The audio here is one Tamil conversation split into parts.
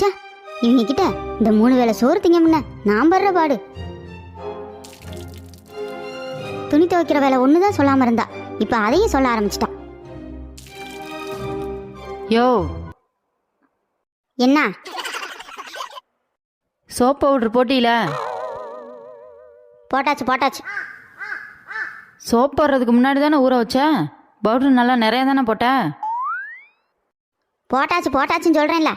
ச்சே இவங்க கிட்ட இந்த மூணு வேளை சோறு திங்க முன்ன நான் படுற பாடு. துணி துவைக்கிற வேலை ஒண்ணுதான் சொல்லாம இருந்தா. இப்ப அதையும் சொல்ல ஆரம்பிச்சிட்டா. யோ. என்ன? சோப் பவுடர் போட்டியில. போட்டாச்சு போட்டாச்சு. சோப் போடுறதுக்கு முன்னாடி தானே ஊற வச்ச? பவுடர் நல்லா நிறைய தானே போட்ட? போட்டாச்சு போட்டாச்சுன்னு சொல்றேன்ல.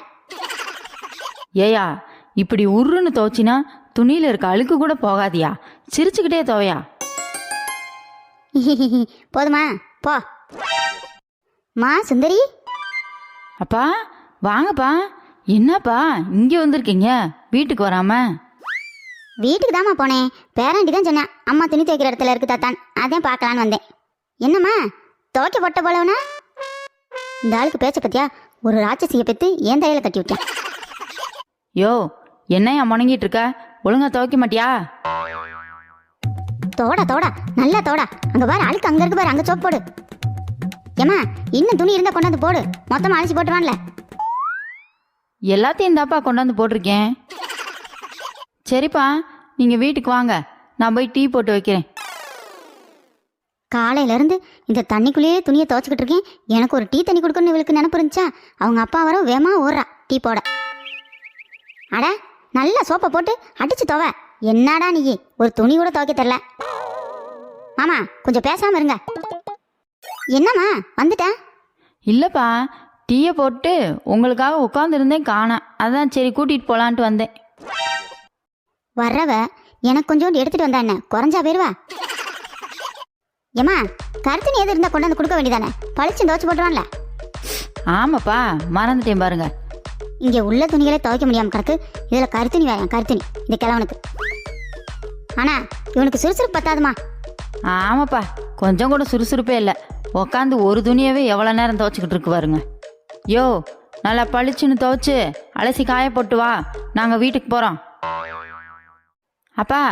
ஏயா இப்படி உருன்னு துவைச்சினா துணியில் இருக்க அழுக்கு கூட போகாதியா? சிரிச்சுக்கிட்டே துவையா? போதுமா போ. மா சுந்தரி. அப்பா வாங்கப்பா. என்னப்பா இங்கே வந்திருக்கீங்க? வீட்டுக்கு வராம? வீட்டுக்கு தாம்மா போனேன். பேராண்டி தான் சொன்னேன் அம்மா துணி துவைக்கிற இடத்துல இருக்கு தாத்தான் அதான் பார்க்கலான்னு வந்தேன். என்னம்மா துவைக்க போட்ட போலவனா? இந்த ஆளுக்கு பேச்ச பத்தியா? ஒரு ராட்சசியை பெத்து என் தலையில கட்டி விட்டேன். யோ என்னையா முணங்கிட்டு இருக்க ஒழுங்கா துவைக்க மாட்டியா? தோடா தோடா நல்லா தோடா. அங்க பாரு அழுக்கு அங்க இருக்கு பாரு அங்க சோப்பு போடு. ஏம்மா இன்னும் துணி இருந்தா கொண்டாந்து போடு. மொத்தமா அழிச்சு போட்டுருவான்ல. எல்லாத்தையும் தாப்பா கொண்டாந்து போட்டிருக்கேன். சரிப்பா நீங்கள் வீட்டுக்கு வாங்க. நான் போய் டீ போட்டு வைக்கிறேன். காலையில இருந்து இந்த தண்ணிக்குள்ளேயே துணியை துவைச்சிக்கிட்டு இருக்கேன். எனக்கு ஒரு டீ தண்ணி கொடுக்கணும்னு இவளுக்கு நினப்பு இருந்துச்சா? அவங்க அப்பா வர வேமா ஓடுறா டீ போட. அட நல்லா சோப்பை போட்டு அடிச்சு துவ. என்னடா நீ? ஒரு துணி கூட துவைக்க தெரில. மாமா கொஞ்சம் பேசாம இருங்க. என்னம்மா வந்துட்டேன். இல்லைப்பா டீயை போட்டு உங்களுக்காக உட்காந்துருந்தேன் காணேன் அதான் சரி கூட்டிகிட்டு போகலான்ட்டு வந்தேன். வர்றவ எனக்கு கொஞ்சோண்டு எடுத்துட்டு வந்தா என்ன? குறைஞ்சா போயிருவா? ஏம்மா கருத்துனி எது இருந்தா கொண்டாந்து கொடுக்க வேண்டியதானே? பளிச்சு துவைச்சு போட்டுருவான்ல. ஆமாப்பா மறந்துட்டேன் பாருங்க. இங்கே உள்ள துணிகளை துவைக்க முடியாம கிடக்கு. இதில் கருத்துணி வேறாம் கருத்துணி இந்த கிழவனுக்கு. ஆனா இவனுக்கு சுறுசுறுப்பு பத்தாதுமா? ஆமாப்பா கொஞ்சம் கூட சுறுசுறுப்பே இல்லை. உக்காந்து ஒரு துணியவே எவ்வளோ நேரம் துவைச்சிக்கிட்டு இருக்கு பாருங்க. யோ நல்லா பளிச்சுன்னு துவைச்சு அலசி காய போட்டு வா. நாங்கள் வீட்டுக்கு போகிறோம் அப்பா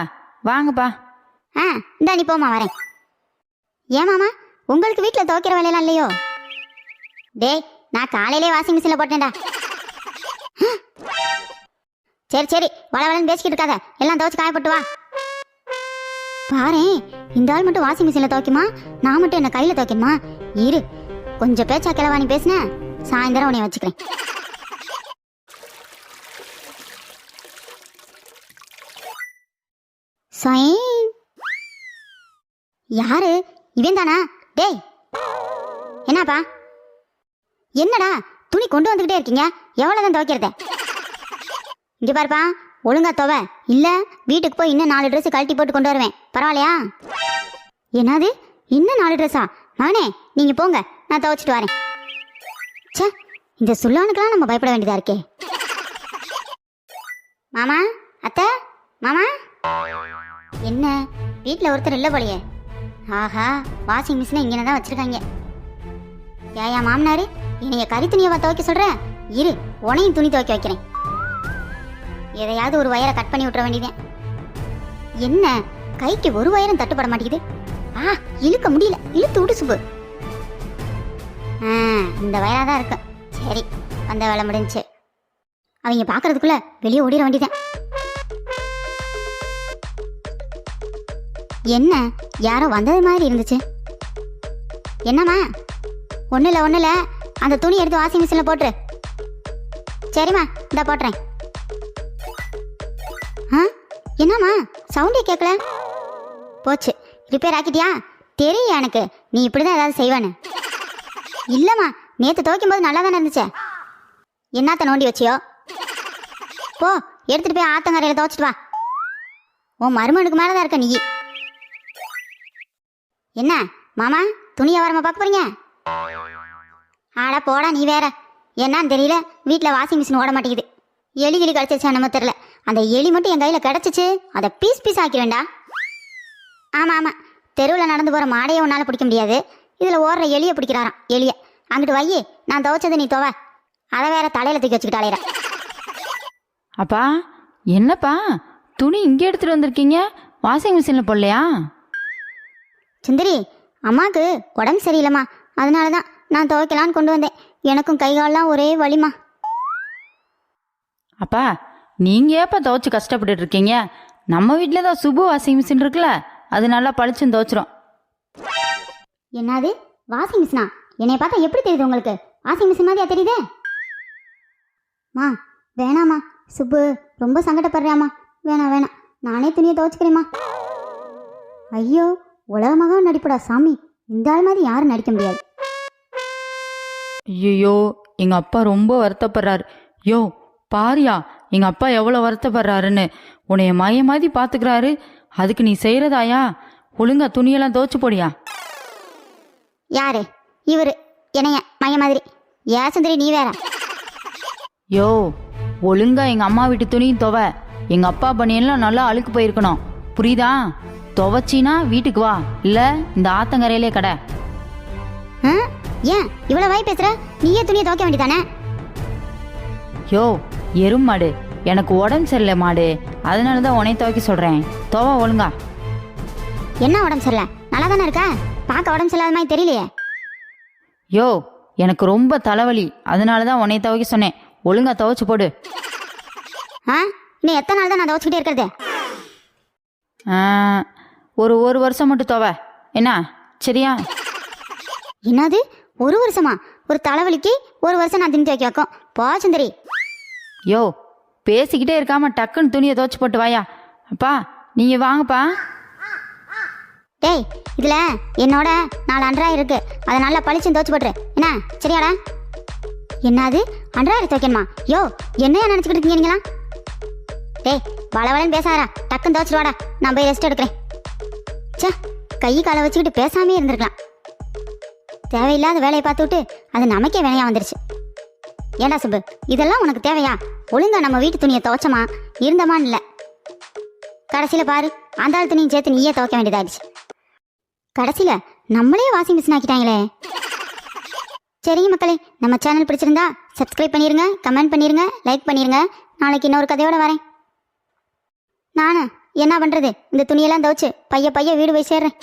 வாங்கப்பா. ஆ இந்தா நீ போமா வரேன். ஏன் மாமா? உங்களுக்கு வீட்டில் துவைக்கிற வேலையெல்லாம் இல்லையோ? டேய் நான் காலையிலே வாஷிங் மிஷினில் போட்டேன்டா. சரி சரி வள வளன்னு பேசிக்கிட்டு இருக்காத. எல்லாம் துவைச்சு காய போட்டு வா. பாரு இந்த ஆள் மட்டும் வாஷிங் மிஷினில் துவைக்குமா? நான் மட்டும் என்ன கையில் துவைக்கணுமா? இரு கொஞ்சம் பேச்சா கிளவா நீ பேசுன சாயந்தரம் உன்னை வச்சுக்கிறேன். யாரு? இவன் தானா டேய். என்னப்பா? என்னடா? துணி கொண்டு வந்துகிட்டே இருக்கீங்க? எவ்வளவுதான் துவைக்கிறத? இங்க பாருப்பா ஒழுங்கா துவை. இல்ல வீட்டுக்கு போய் இன்னும் நாலு ட்ரெஸ் கழட்டி போட்டு கொண்டு வருவேன். பரவாயில்லையா? என்னது? இன்னும் நாலு ட்ரெஸ்ஸா நானே நீங்க போங்க. நான் துவைச்சிட்டு வரேன். ச்சே இந்த சுல்லானுக்கெல்லாம் நம்ம பயப்பட வேண்டியதா இருக்கே. மாமா அத்தை மாமா. என்ன? வீட்டில் ஒருத்தர் இல்லை போலையே. ஆஹா வாஷிங் மிஷினை இங்கே தான் வச்சிருக்காங்க. ஏயா மாமனார் என்னைய கறி துணியவா துவைக்க சொல்கிறேன் இரு உனையும் துணி துவைக்க வைக்கிறேன். எதையாவது ஒரு வயரை கட் பண்ணி விட்டுற வேண்டியதேன் என்ன? கைக்கு ஒரு வயரும் தட்டுப்பட மாட்டேங்குது. ஆ இழுக்க முடியல. இழுத்து விடு சுப்பு. ஆ இந்த வயராக தான் இருக்கு. சரி வந்த வேலை முடிஞ்சு. அவங்க பார்க்கறதுக்குள்ளே வெளியே ஓடிட வேண்டியதேன் என்ன? யாரோ வந்தது மாதிரி இருந்துச்சு. என்னம்மா? ஒன்றும் இல்லை ஒன்றும் இல்லை அந்த துணி எடுத்து வாஷிங் மிஷினில் போட்டுரு. சரிம்மா இந்த போட்டுறேன். ஆ? என்னம்மா? சவுண்டே கேட்கல போச்சு. ரிப்பேர் ஆக்கிட்டியா? தெரியும் எனக்கு. நீ இப்படி தான் ஏதாவது செய்வானு இல்லைம்மா நேற்று துவைக்கும் போது நல்லா தானே இருந்துச்சே. என்னத்த நோண்டி வச்சியோ? போ எடுத்துகிட்டு போய் ஆத்தங்கரையில் துவைச்சிட்டு வா. உன் மருமனுக்கு மேலே தான் இருக்க நீ. என்ன மாமா துணி வியாபாரமா பார்க்க போறீங்க? ஆடா போடா நீ வேற. என்னன்னு தெரியல வீட்டில் வாஷிங் மிஷின் ஓட மாட்டேங்குது. எலி கிளி கிடச்சிச்சா நம்ம தெரில அந்த எலி மட்டும் என் கையில் கிடச்சிச்சு அதை பீஸ் பீஸ் ஆக்கிடுவேண்டா ஆமாம் ஆமாம் தெருவில் நடந்து போகிற மாடையை உன்னால் பிடிக்க முடியாது. இதில் ஓடுற எலியை பிடிக்கிறாராம் எலியை. அங்கிட்டு வையே நான் துவைச்சது நீ துவ. அதை வேற தலையில் தூக்கி வச்சுக்கிட்டு அலையிற. அப்பா என்னப்பா? துணி இங்கே எடுத்துகிட்டு வந்திருக்கீங்க? வாஷிங் மிஷினில் போடலையா? சுந்தரி அம்மாவுக்கு உடம்பு சரியில்லைம்மா. அதனால தான் நான் துவைக்கலான்னு கொண்டு வந்தேன். எனக்கும் கை கால்லாம் ஒரே வலிமா அப்பா நீங்க ஏப்பா துவைச்சு கஷ்டப்பட்டுட்டு இருக்கீங்க? நம்ம வீட்டில் தான் சுபு வாஷிங் மிஷின் இருக்குல்ல அது நல்லா பளிச்சுன்னு துவைச்சிரும். என்னது? வாஷிங் மிஷினா? என்னைய பார்த்தா எப்படி தெரியுது உங்களுக்கு? வாஷிங் மிஷின் மாதிரியா தெரியுதே? மா வேணாம்மா. சுப்பு ரொம்ப சங்கடப்படுறியாம்மா வேணாம் வேணாம். நானே துணியை துவைச்சுக்கிறேம்மா. ஐயோ உலகமாக நடிப்படா சாமி. இந்த ஆள் மாதிரி யாரும் நடிக்க முடியாது. ஐயோ எங்க அப்பா ரொம்ப வருத்தப்படுறாரு. யோ பாரியா எங்க அப்பா எவ்வளோ வருத்தப்படுறாருன்னு. உன்னைய மய மாதிரி பார்த்துக்கிறாரு அதுக்கு நீ செய்யறதாயா? ஒழுங்கா துணியெல்லாம் துவைச்சு போடியா? யாரு? இவரு. என்னைய மைய மாதிரி. ஏ சுந்தரி நீ வேற. யோ ஒழுங்கா எங்க அம்மா வீட்டு துணியும் துவை. எங்க அப்பா பனியெல்லாம் நல்லா அழுக்கு போயிருக்கணும். புரியுதா? துவைச்சினா வீட்டுக்கு வா. இல்ல இந்த ஆத்தங்கரையிலே கடை? ஏன்? இவ்வளவு வாய் பேசுற? நீயே துணியை துவைக்க வேண்டியதானே? யோ எருமாடு எனக்கு உடம்பு சரியில்லை மாடு. அதனால தான் உன்னை துவைக்க சொல்றேன். துவை ஒழுங்கா. என்ன உடம்பு சரியில்லை? நல்லா தானே இருக்கா? பார்க்க உடம்பு சரியில்லாத மாதிரி தெரியலையே. யோ எனக்கு ரொம்ப தலைவலி. அதனால தான் உன்னை துவைக்க சொன்னேன். ஒழுங்கா துவைச்சு போடு. ஆ? இன்னும் எத்தனை நாள் தான் நான் துவைச்சிக்கிட்டே இருக்கிறது? ஒரு ஒரு வருஷம் மட்டும் துவை. என்ன? சரியா? என்னது? ஒரு வருஷமா? ஒரு தலைவலிக்கு ஒரு வருஷம் நான் துணி துவைக்க வைக்கும். போ சுந்தரி. யோ பேசிக்கிட்டே இருக்காம டக்குன்னு துணியை துவைச்சு போட்டு வாயா. அப்பா நீங்க வாங்கப்பா. டேய் இதுல என்னோட நாலு அன்றாயிரம் இருக்கு. அதை நல்லா பளிச்சுன்னு துவைச்சு போட்டுரு. என்ன? சரியாடா? என்னது? அன்றாயிரம் துவைக்கணுமா யோ என்னையா நினச்சிக்கிட்டு இருக்கீங்க நீங்களா டேய் வளவளன்னு பேசாதடா. டக்குன்னு துவைச்சிட்டு வாடா. நான் போய் ரெஸ்ட் எடுக்கிறேன். ச்சே கை காலை வச்சுக்கிட்டு பேசாமே இருந்திருக்கலாம். தேவையில்லாத வேலையை பார்த்துட்டு அது நமக்கே வேலையாக வந்துருச்சு. ஏண்டா சுப்பு இதெல்லாம் உனக்கு தேவையா? ஒழுங்கா நம்ம வீட்டு துணியை துவைச்சமா? இருந்தமான்னு இல்லை? கடைசியில் பாரு அந்த ஆள் துணியும் சேர்த்து நீயே துவைக்க வேண்டியதாயிடுச்சு. கடைசியில் நம்மளே வாஷிங் மிஷின் ஆக்கிட்டாங்களே. சரிங்க மக்களே நம்ம சேனல் பிடிச்சிருந்தா சப்ஸ்கிரைப் பண்ணிடுங்க கமெண்ட் பண்ணிடுங்க லைக் பண்ணிடுங்க நாளைக்கு இன்னொரு கதையோட வரேன். நானு? என்ன பண்ணுறது இந்த துணியெல்லாம் துவச்சு பைய பைய வீடு போய் சேர்றேன்.